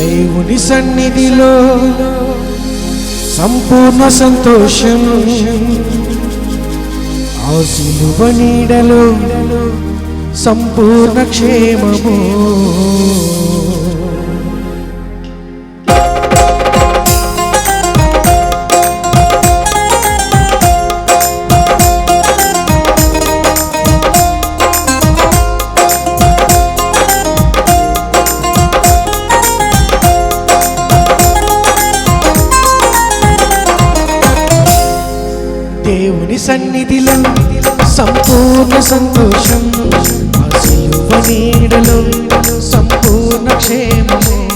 దేవుని సన్నిధిలో సంపూర్ణ సంతోషం. ఆ సిలువ నీడలో సంపూర్ణ క్షేమము. సన్నిధిలో సంపూర్ణ సంతోషం. నీడలో సంపూర్ణ క్షేమము.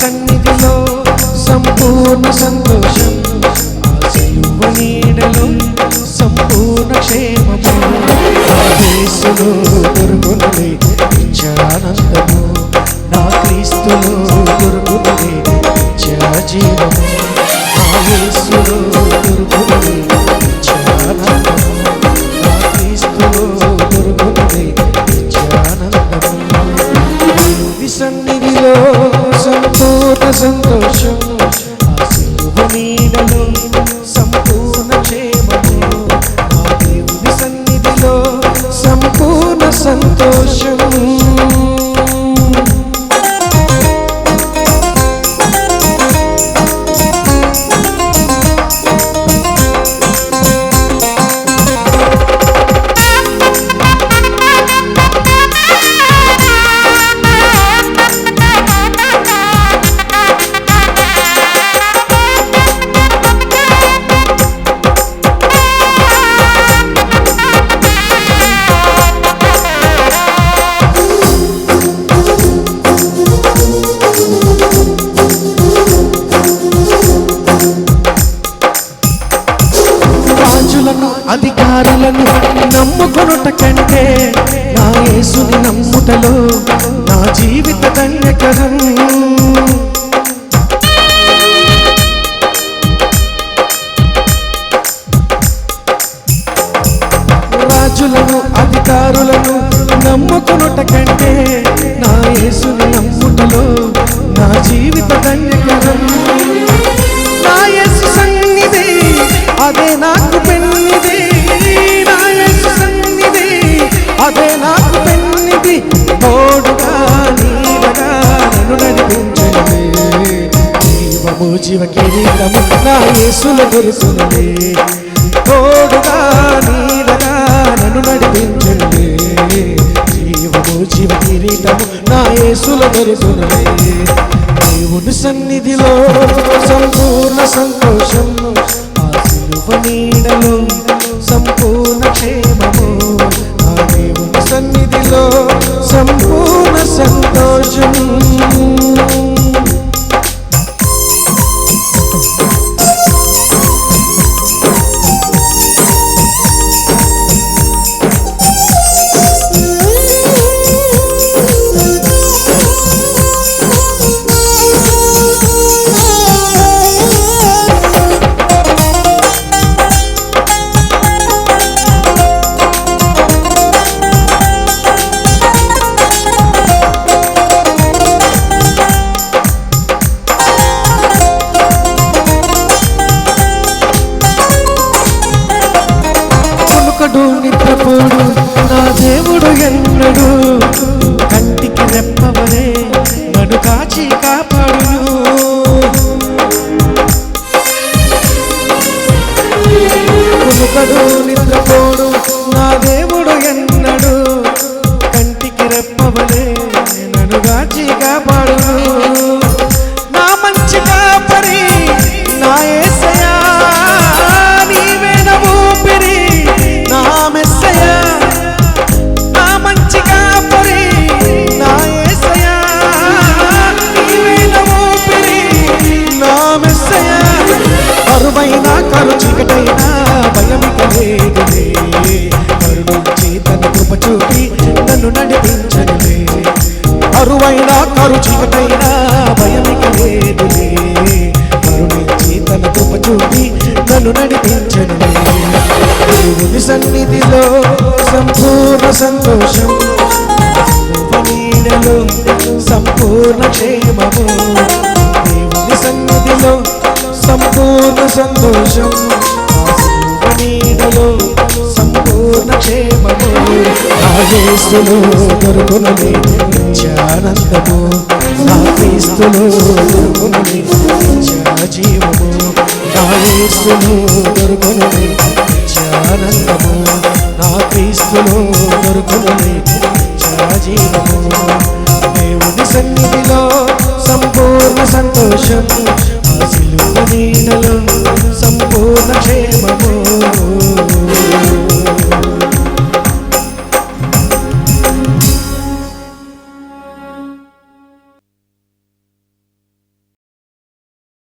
సన్నిధిలో సంపూర్ణ సంతోషం. ఆ నీడలో సంపూర్ణ క్షేమము. నా యేసులో నిత్యానందము. నా క్రీస్తులో దొరుకునులే నిత్య జీవము నా యేసులో సంతోషం. ఆ సిలువ నీడలో అధికారులను నమ్ముకొనుట కంటే నా యేసుని నమ్ముటలో నా జీవిత ధన్యకరం. రాజులను అధికారులను నమ్ముకొనుట కంటే నా యేసుని నమ్ముటలో నా జీవిత ధన్యకరం. నా యేసు సన్నిధి అదే నా జీవము జీవ కిరీటము నా యేసుల దొరుకునులే తోడుగా నీడగా నన్ను నడిపించండి. జీవము జీవ కిరీటము నా యేసుల దొరుకునులే దేవుని సన్నిధిలో సంపూర్ణ సంతోషం ఆ సిలువ నీడలో సంపూర్ణ క్షేమము. ఆ దేవుని సన్నిధిలో సంపూర్ణ సంతోషం ఎన్నడు కంటికి రెప్పవరే నడు కాచి కాపాడును. కొనుకడు నిద్రపోడు మారు చీకటైన భయమిక లేదులే. కరుణించి తన కృప చూపి నన్ను నడిపించను దేవుని సన్నిధిలో సంపూర్ణ సంతోషం. నీడలో సంపూర్ణ క్షేమము. దేవుని సన్నిధిలో సంపూర్ణ సంతోషం. నీడలో సంపూర్ణ క్షేమము. ఆ యేసులో దొరుకునని ఆనందము నా క్రీస్తులో దొరుకునని జీవము నా యేసులో దొరుకునని ఆనందము నా క్రీస్తులో